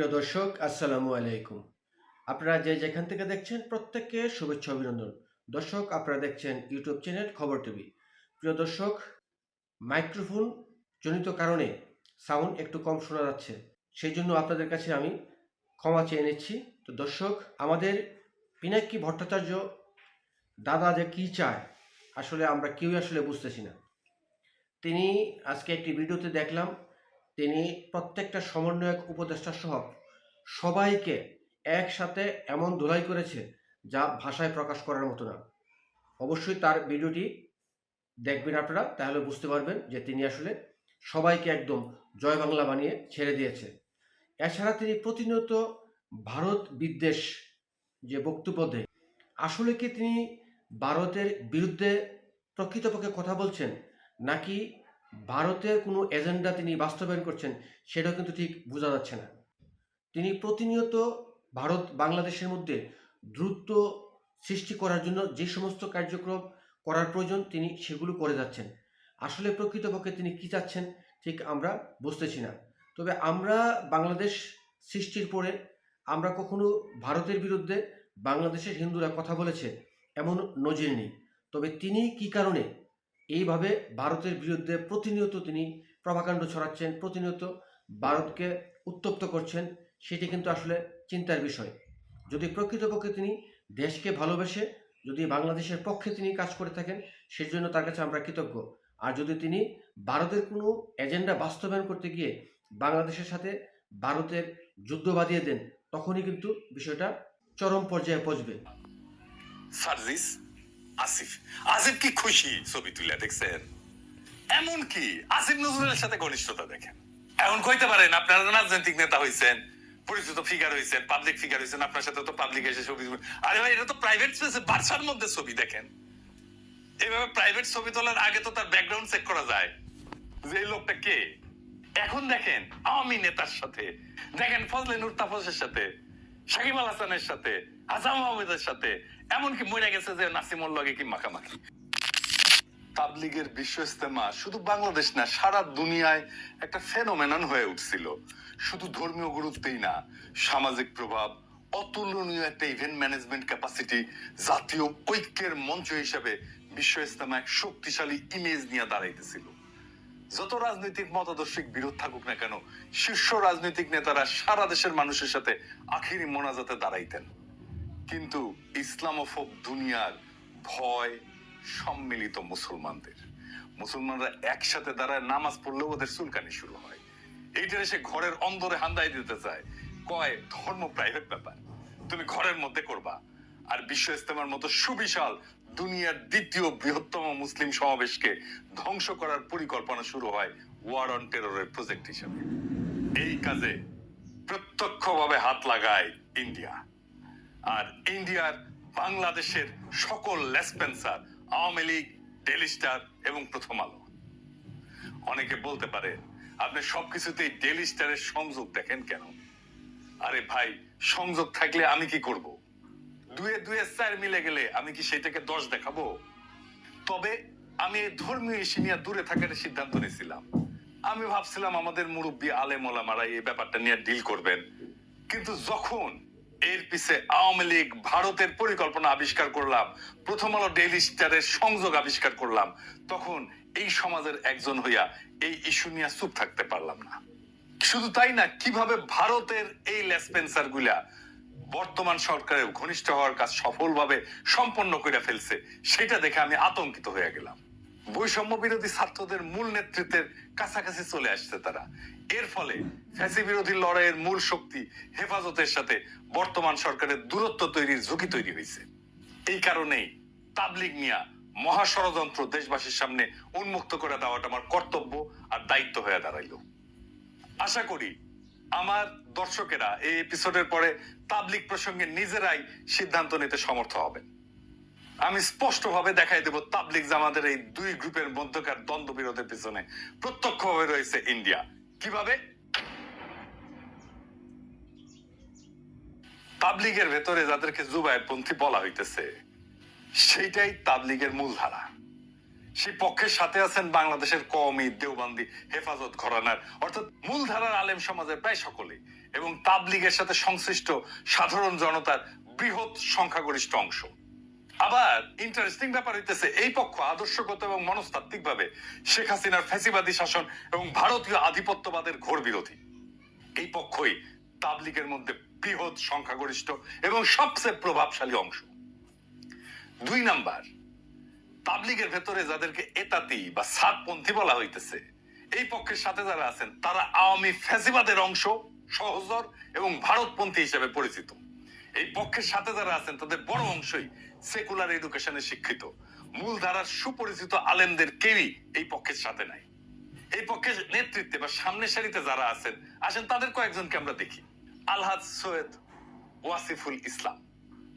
প্রিয় দর্শক, আসসালামু আলাইকুম। আপনারা যে যেখান থেকে দেখছেন, প্রত্যেককে শুভেচ্ছা অভিনন্দন। দর্শক, আপনারা দেখছেন ইউটিউব চ্যানেল খবর টিভি। প্রিয় দর্শক, মাইক্রোফোন জনিত কারণে সাউন্ড একটু কম শোনা যাচ্ছে। সেই জন্য আপনাদের কাছে আমি ক্ষমা চেয়ে নিচ্ছি। তো দর্শক, আমাদের পিনাক্কি ভট্টাচার্য দাদা যে কী চায়, আসলে আমরা কেউই আসলে বুঝতেছি না। তিনি আজকে একটি ভিডিওতে দেখলাম তিনি প্রত্যেকটা সমন্বয়ক, উপদেষ্টা সহ সবাইকে একসাথে এমন ধুলাই করেছে যা ভাষায় প্রকাশ করার মতো না। অবশ্যই তার ভিডিওটি দেখবেন আপনারা, তাহলে বুঝতে পারবেন যে তিনি আসলে সবাইকে একদম জয় বাংলা বানিয়ে ছেড়ে দিয়েছে। এছাড়া তিনি প্রতিনিয়ত ভারত বিদ্বেষ যে বক্তব্য দেয়, আসলে কি তিনি ভারতের বিরুদ্ধে প্রকৃতপক্ষে কথা বলছেন নাকি ভারতের কোনো এজেন্ডা তিনি বাস্তবায়ন করছেন, সেটাও কিন্তু ঠিক বোঝা যাচ্ছে না। তিনি প্রতিনিয়ত ভারত বাংলাদেশের মধ্যে দ্রুত সৃষ্টি করার জন্য যে সমস্ত কার্যক্রম করার প্রয়োজন, তিনি সেগুলো করে যাচ্ছেন। আসলে প্রকৃতপক্ষে তিনি কি চাচ্ছেন, ঠিক আমরা বুঝতেছি না। তবে আমরা বাংলাদেশ সৃষ্টির পরে আমরা কখনো ভারতের বিরুদ্ধে বাংলাদেশের হিন্দুরা কথা বলেছে, এমন নজির নেই। তবে তিনি কি কারণে এইভাবে ভারতের বিরুদ্ধে প্রতিনিয়ত তিনি প্রভাকাণ্ড ছড়াচ্ছেন, প্রতিনিয়ত ভারতকে উত্তপ্ত করছেন, সেটি কিন্তু আসলে চিন্তার বিষয়। যদি প্রকৃতপক্ষে তিনি দেশকে ভালোবেসে, যদি বাংলাদেশের পক্ষে তিনি কাজ করে থাকেন সেই জন্য তার কাছে আমরা কৃতজ্ঞ। আর যদি তিনি ভারতের কোনো এজেন্ডা বাস্তবায়ন করতে গিয়ে বাংলাদেশের সাথে ভারতের যুদ্ধ বাঁধিয়ে দেন, তখনই কিন্তু বিষয়টা চরম পর্যায়ে পৌঁছবে। সার্জিস আসিফ। আসিফ কি খুশি ছবি তুলে, দেখছেন? এমন কি? আসিফ নজরুলের সাথে ঘনিষ্ঠতা দেখেন। এখন কইতে পারেন, আপনারা রাজনৈতিক নেতা হইছেন, পরিচিত ফিগার হইছেন পাবলিক ফিগার হইছেন, আপনার সাথে তো পাবলিক এসে ছবি আরে ভাই, এটা তো প্রাইভেট স্পেসে বার্সার মধ্যে ছবি দেখেন। এইভাবে প্রাইভেট ছবি তোলার আগে তো তার ব্যাকগ্রাউন্ড চেক করা যায়। যে এই লোকটা কে? এখন দেখেন, আওয়ামী নেতার সাথে, দেখেন ফজলে নুর তাপসের সাথে, সাকিব আল হাসানের সাথে আজম আহমেদের সাথে এমনকি মরে গেছে যে নাসিমুল লগে কি মাখামাখি। তাবলিগের বিশ্ব ইস্তেমা শুধু বাংলাদেশ না, সারা দুনিয়ায় একটা ফেনোমেনন হয়ে উঠছিল। শুধু ধর্মীয় গুরুত্বেই না, সামাজিক প্রভাব, অতুলনীয় একটা ইভেন্ট ম্যানেজমেন্ট ক্যাপাসিটি জাতীয় ঐক্যের মঞ্চ হিসেবে বিশ্ব ইস্তেমা এক শক্তিশালী ইমেজ নিয়ে দাঁড়াইতেছিল। যত রাজনৈতিক মতাদর্শিক বিরোধ থাকুক না কেন, শীর্ষ রাজনৈতিক নেতারা সারা দেশের মানুষের সাথে আখিরি মোনাজাতে দাঁড়াইতেন। কিন্তু ইসলামোফোব দুনিয়ার ভয় সম্মিলিত মুসলমানদের। মুসলমানরা একসাথে দাঁড়ায় নামাজ পড়লেও ওদের চুলকানি শুরু হয়। এইটা এসে ঘরের অন্দরে হান্দাই দিতে চায়। কয়, ধর্ম প্রাইভেট ব্যাপার। তুমি ঘরের মধ্যে করবা। আর বিশ্ব ইস্তেমার মতো সুবিশাল দুনিয়ার দ্বিতীয় বৃহত্তম মুসলিম সমাবেশকে ধ্বংস করার পরিকল্পনা শুরু হয় ওয়ার অন টেররের প্রজেক্ট হিসেবে। এই কাজে প্রত্যক্ষভাবে হাত লাগায় ইন্ডিয়া। আর ইন্ডিয়ার বাংলাদেশের সকল লেসপেন্সার আওয়ামী লীগ ডেলি স্টার এবং প্রথম আলো। অনেকে বলতে পারে, আপনি সবকিছুতেই ডেলি স্টারের সংযোগ দেখেন কেন? আরে ভাই, সংযোগ থাকলে আমি কি করব? দুয়ে দুয়ে চার মিলে গেলে আমি কি সেটাকে দশ দেখাবো? তবে আমি এই ধর্মীয় নিয়ে দূরে থাকার সিদ্ধান্ত নিয়েছিলাম। আমি ভাবছিলাম আমাদের মুরব্বী আলেম ওলামারা এই ব্যাপারটা নিয়ে ডিল করবেন। কিন্তু যখন এর পিছে আওয়ামী লীগ ভারতের পরিকল্পনা আবিষ্কার করলাম, প্রথম আলো ডেইলি স্টারের সংযোগ আবিষ্কার করলাম, তখন এই সমাজের একজন হইয়া এই ইস্যু নিয়ে চুপ থাকতে পারলাম না। শুধু তাই না, কীভাবে ভারতের এই লেসপেন্সারগুলা বর্তমান সরকারের ঘনিষ্ঠ হওয়ার কাজ সফলভাবে সম্পন্ন করে ফেলছে, সেটা দেখে আমি আতঙ্কিত হয়ে গেলাম। বৈষম্য বিরোধী ছাত্রদের মূল নেতৃত্বের কাছাকাছি চলে আসছে তারা। এর ফলে ফ্যাসি বিরোধী লড়াইয়ের মূল শক্তি হেফাজতের সাথে বর্তমান সরকারের দূরত্ব তৈরির ঝুঁকি তৈরি হয়েছে। এই কারণেই তাবলিগ মিয়া মহা ষড়যন্ত্র দেশবাসীর সামনে উন্মুক্ত করে দেওয়াটা আমার কর্তব্য আর দায়িত্ব হয়ে দাঁড়াইলো। আশা করি আমার দর্শকেরা এই এপিসোডের পরে তাবলিক প্রসঙ্গে নিজেরাই সিদ্ধান্ত নিতে সমর্থ হবেন। আমি স্পষ্টভাবে দেখাই দেব তাবলিক জামাতের এই দুই গ্রুপের মধ্যকার দ্বন্দ্ব বিরোধের পিছনে প্রত্যক্ষভাবে রয়েছে ইন্ডিয়া। কীভাবে? তাবলিগের ভেতরে যাদেরকে জুবায়ের পন্থী বলা হইতেছে, সেইটাই তাবলিগের মূলধারা। সেই পক্ষের সাথে আছেন বাংলাদেশের কওমি, দেওবান্দি, হেফাজত ঘরানার, অর্থাৎ মূলধারার আলেম সমাজের প্রায় সকলেই এবং তাবলিগের সাথে সংশ্লিষ্ট সাধারণ জনতার বৃহৎ সংখ্যাগরিষ্ঠ অংশ। আবার ইন্টারেস্টিং ব্যাপার হইতেছে, এই পক্ষ আদর্শগত এবং মনস্তাত্ত্বিক ভাবে শেখ হাসিনার ফ্যাসিবাদী শাসন এবং ভারতীয় আধিপত্যবাদের ঘোর বিরোধী। এই পক্ষই তাবলিগের মধ্যে বৃহৎ সংখ্যাগরিষ্ঠ এবং সবচেয়ে প্রভাবশালী অংশ। দুই নাম্বার, তাবলিগের ভেতরে যাদেরকে এতাতি বা সাতপন্থী বলা হইতেছে, এই পক্ষের সাথে যারা আছেন, তারা আওয়ামী ফ্যাসিবাদের অংশ সহজর এবং ভারতপন্থী হিসেবে পরিচিত। এই পক্ষের সাথে যারা আছেন, তাদের বড় অংশই সেকুলার এডুকেশনে শিক্ষিত। মূল ধারার সুপরিচিত আলেমদের কেউই এই পক্ষের সাথে নাই। এই পক্ষের নেতৃত্বে বা সামনে সারিতে যারা আছেন, আসেন তাদের কয়েকজনকে আমরা দেখি। আলহাজ সৈয়দ ওয়াসিফুল ইসলাম।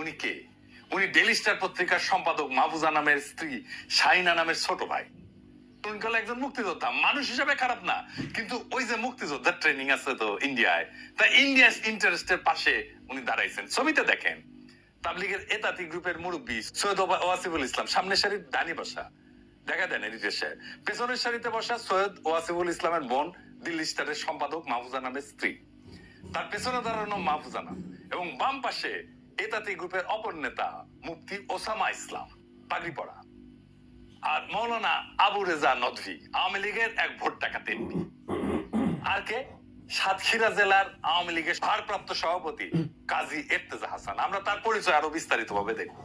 উনি কে? উনি ডেলি স্টার পত্রিকার সম্পাদক মাহফুজা নামের স্ত্রী শাহিনা নামের ছোট ভাই। একজন মুক্তিযোদ্ধা। মানুষ হিসাবে খারাপ না, কিন্তু ওই যে মুক্তিযোদ্ধার ট্রেনিং আছে তো ইন্ডিয়ায়, তা ইন্টারেস্টের পাশে উনি দাঁড়াইছেন। ছবিতে দেখেন, তাবলিগের এতাতি গ্রুপের মুরব্বী সৈয়দ ওয়াসিফুল ইসলাম, সামনের সারির বসা। দেখা দেন পেছনের সারিতে বসা সৈয়দ ওয়াসিফুল ইসলামের বোন, দিল্লি স্টারের সম্পাদক মাহফুজা নামের স্ত্রী। তার পেছনে দাঁড়ানো মাহফুজানা এবং বাম পাশে এতাতি গ্রুপের অপর নেতা মুফতি ওসামা ইসলাম। পাগড়ি পড়া আর মৌলানা আবু রেজা নদভি, আওয়ামী লীগের এক ভোট টাকা এমপি আর কে? সাতক্ষীরা জেলার আওয়ামী লীগের ভারপ্রাপ্ত সভাপতি কাজী এর্তেজা হাসান। আমরা তার পরিচয় আরও বিস্তারিত ভাবে দেখব।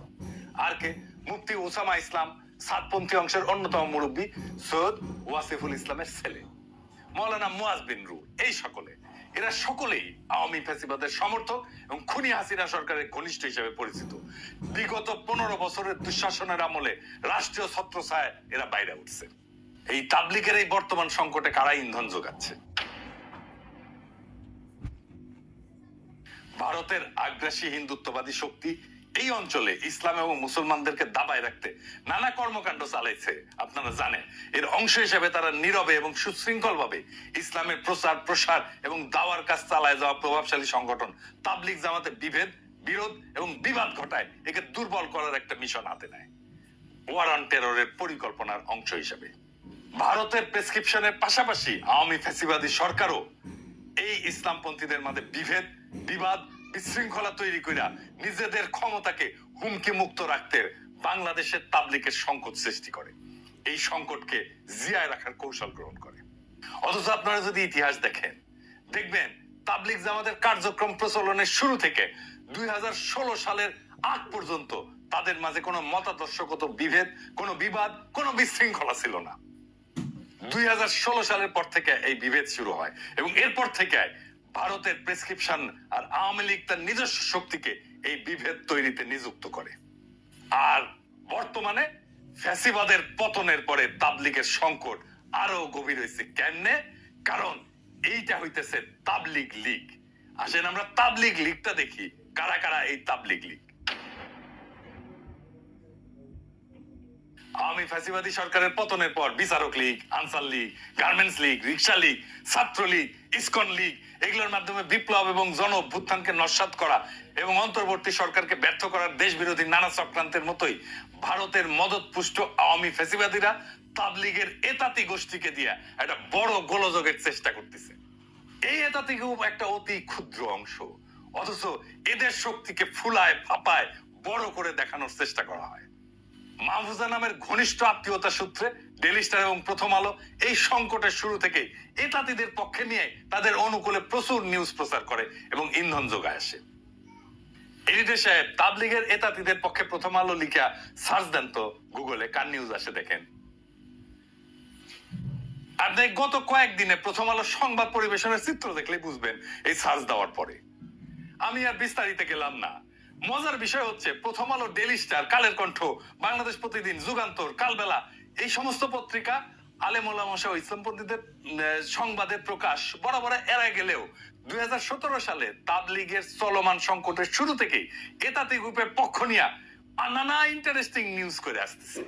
আর কে? মুফতি ওসামা ইসলাম, সাতপন্থী অংশের অন্যতম মুরব্বী সৈয়দ ওয়াসিফুল ইসলামের ছেলে। মৌলানা মুয়াজ বিন রু এই সকলে। এরা সকলেই আওয়ামী ফ্যাসিবাদের সমর্থক এবং খুনি হাসিনা সরকারের ঘনিষ্ঠ হিসেবে পরিচিত। বিগত পনেরো বছরের দুঃশাসনের আমলে রাষ্ট্রীয় ছত্রছায় এরা বাইরে উঠছে। এই তাবলিগের এই বর্তমান সংকটে কারা ইন্ধন যোগাচ্ছে? ভারতের আগ্রাসী হিন্দুত্ববাদী শক্তি এই অঞ্চলে ইসলাম এবং মুসলমানদেরকে দাবায় রাখতে নানা কর্মকাণ্ড চালাইছে। আপনারা জানেন, এর অংশ হিসেবে তারা নীরবে এবং সুশৃঙ্খল ভাবে ইসলামের প্রচার, প্রসার এবং দাওয়ার কাজ চালায় যাওয়া প্রভাবশালী সংগঠন তাবলিগ জামাতে বিভেদ, বিরোধ এবং বিবাদ ঘটায় একে দুর্বল করার একটা মিশন হাতে নেয়। ওয়ার অন টেররের পরিকল্পনার অংশ হিসেবে। ভারতের প্রেসক্রিপশনের পাশাপাশি আওয়ামী ফ্যাসিবাদী সরকারও এই ইসলামপন্থীদের মাঝে বিভেদ, বিবাদ বিশৃঙ্খলা তৈরি কইরা নিজেদের ক্ষমতাকে হুমকি মুক্ত রাখতে বাংলাদেশের তাবলিকের সংকট সৃষ্টি করে। এই সংকটকে জিয়ায় রাখার কৌশল গ্রহণ করে। অথচ আপনারা যদি ইতিহাস দেখেন, দেখবেন তাবলিক জামাতের কার্যক্রম প্রচলনের শুরু থেকে দুই হাজার ষোলো সালের আগ পর্যন্ত তাদের মাঝে কোনো মতাদর্শগত বিভেদ, কোনো বিবাদ, কোনো বিশৃঙ্খলা ছিল না। দুই হাজার ষোলো সালের পর থেকে এই বিভেদ শুরু হয় এবং এরপর থেকে ভারতের প্রেসক্রিপশন আর আওয়ামী লীগ তার নিজস্ব শক্তিকে এই বিভেদ তৈরিতে নিযুক্ত করে। আর বর্তমানে ফ্যাসিবাদের পতনের পরে তাবলিগের সংকট আরও গভীর হয়েছে। কেমনে? কারণ এইটা হইতেছে তাবলিগ লীগ। আসেন আমরা তাবলিগ লীগটা দেখি। কারা কারা এই তাবলিগ লীগ? আওয়ামী ফ্যাসিবাদী সরকারের পতনের পর বিচারক league, Ansar league, garments league, rickshaw league, Chhatra league, ISKCON League, এগুলোর মাধ্যমে বিপ্লব এবং জন অভ্যুত্থানকে নস্বাত করা এবং অন্তর্বর্তী সরকারকে ব্যর্থ করার নানা চক্রান্তের মতোই ভারতের মদতপুষ্ট আওয়ামী ফ্যাসিবাদীরা তাবলিগের এতাতি গোষ্ঠীকে দিয়া একটা বড় গোলযোগের চেষ্টা করতেছে। এই এতাতি গ্রুপ একটা অতি ক্ষুদ্র অংশ। অথচ এদের শক্তিকে ফুলায়, ফাপায় বড় করে দেখানোর চেষ্টা করা হয়। মাহফুজা নামের ঘনিষ্ঠ আত্মীয়তা সূত্রে ডেলি স্টার এবং প্রথম আলো এই সংকটের শুরু থেকে এতাতিদের পক্ষে নিয়ে তাদের অনুকূলে প্রচুর নিউজ প্রচার করে এবং ইন্ধন যোগায় আসে। এডিটর সাহেব, তাবলিগের এতাতিদের পক্ষে প্রথম আলো সার্চ দেন তো গুগলে, কার নিউজ আসে দেখেন। আপনি গত কয়েকদিনে প্রথম আলো সংবাদ পরিবেশনের চিত্র দেখলে বুঝবেন, এই সার্চ দেওয়ার পরে। আমি আর বিস্তারিত গেলাম না। মজার বিষয় হচ্ছে, প্রথম আলো ডেলি স্টার, কালের কণ্ঠ, বাংলাদেশ প্রতিদিন, যুগান্তর, কালবেলা, এই সমস্ত পত্রিকা ও ইসলামপন্থীদের প্রকাশ বরাবর গেলেও দুই সালে তাবলিগের চলমান সংকটের শুরু থেকেই এতাতি গ্রুপের পক্ষ নিয়ে নানা ইন্টারেস্টিং নিউজ করে আসতেছে।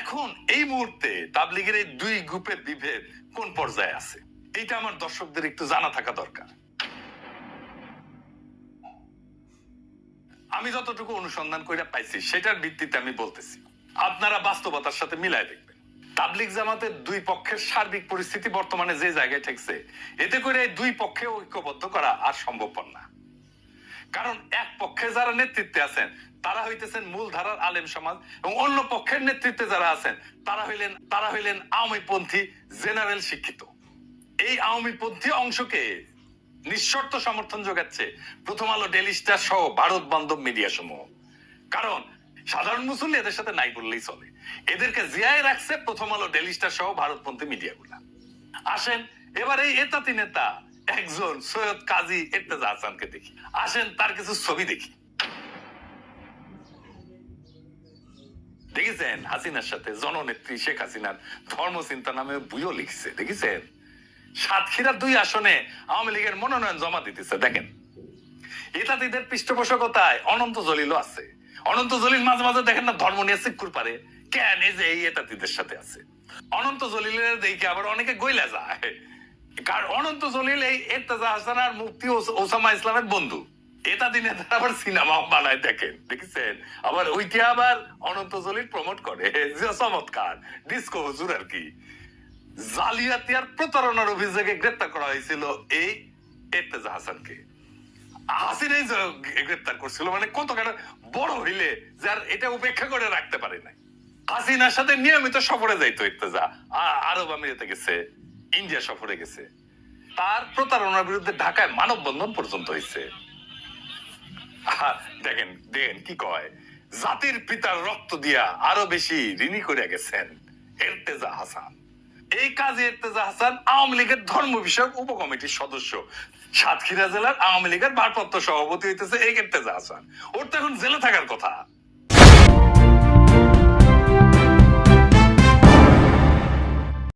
এখন এই মুহূর্তে তাবলিগের এই দুই গ্রুপের বিভেদ কোন পর্যায়ে আছে? এটা আমার দর্শকদের একটু জানা থাকা দরকার। আমি যতটুকু অনুসন্ধান করে পাইছি, সেটার ভিত্তিতে আমি বলতেছি। আপনারা বাস্তবতার সাথে মিলায় দেখবেন। তাবলিক জামাতের দুই পক্ষের সার্বিক পরিস্থিতি বর্তমানে যে জায়গায় ঠেকছে, এতে করে দুই পক্ষে ঐক্যবদ্ধ করা আর সম্ভবপর না। কারণ এক পক্ষে যারা নেতৃত্বে আছেন, তারা হইতেছেন মূল ধারার আলেম সমাজ, এবং অন্য পক্ষের নেতৃত্বে যারা আছেন, তারা হইলেন তারা হইলেন আওয়ামী পন্থী জেনারেল শিক্ষিত। এই আওয়ামী পন্থী অংশকে নিঃশর্ত সমর্থন যোগাচ্ছে প্রথম আলো ডেলি স্টার সহ ভারত বান্ধব মিডিয়া সমূহ। কারণ, সাধারণ মুসল্লি এদের সাথে নাই বললেই চলে। এদেরকে জিয়ায় রাখছে প্রথম আলো ডেলি স্টার সহ ভারতপন্থী মিডিয়াগুলা। আসেন, এবার এই এতাতি নেতা, একজন সৈয়দ কাজী এরতেজা হাসানকে দেখি। আসেন, তার কিছু ছবি দেখি। দেখেছেন হাসিনার সাথে জননেত্রী শেখ হাসিনার ধর্মচিন্তা নামে বইও লিখছে, দেখেছেন? সাতক্ষীরার দুই আসনে আওয়ামী লীগের মনোনয়ন জমা দিতেছে, দেখেন। ইতাদিদের পৃষ্ঠপোষকতায় অনন্ত জলিলও আছে। অনন্ত জলিল মাঝে মাঝে দেখেন না, ধর্ম নিয়ে সিক্কুর পারে। কেন এই যে এই এতাদিদের সাথে আছে? অনন্ত জলিলের দেখে আবার অনেকে গইলা যায়। কারণ অনন্ত জলিল এই এরতাজা হাসান আর মুফতি ওসামা ইসলামের বন্ধু। এটা দিনে তারা আবার সিনেমা বানায় দেখেন, দেখেছেন? আবার ওইটা আবার অনন্ত জলিল প্রমোট করে। চমৎকার। ডিস্কো হুজুর আর কি। জালিয়াতি আর প্রতারণার অভিযোগে গ্রেপ্তার করা হয়েছিল এই এরতেজা হাসানকে। গ্রেপ্তার করছিল মানে কত বড় হইলে যার এটা উপেক্ষা করে রাখতে পারে নাই। হাসিনার সাথে নিয়মিত সফরে যাইতো আরব আমিরাতে গেছে, ইন্ডিয়া সফরে গেছে। তার প্রতারণার বিরুদ্ধে ঢাকায় মানববন্ধন পর্যন্ত হয়েছে দেখেন দেখেন কি কয়। জাতির পিতার রক্ত দিয়া আরও বেশি ঋণী করে গেছেন এরতেজা হাসান। এই কাজী এরতেজা হাসান আওয়ামী লীগের ধর্ম বিষয়ক উপকমিটির সদস্য। সাতক্ষীরা জেলার আওয়ামী লীগের ভারপ্রাপ্ত সভাপতি হইতেছে এই এরতেজা হাসান। ওর তো এখন জেলে থাকার কথা।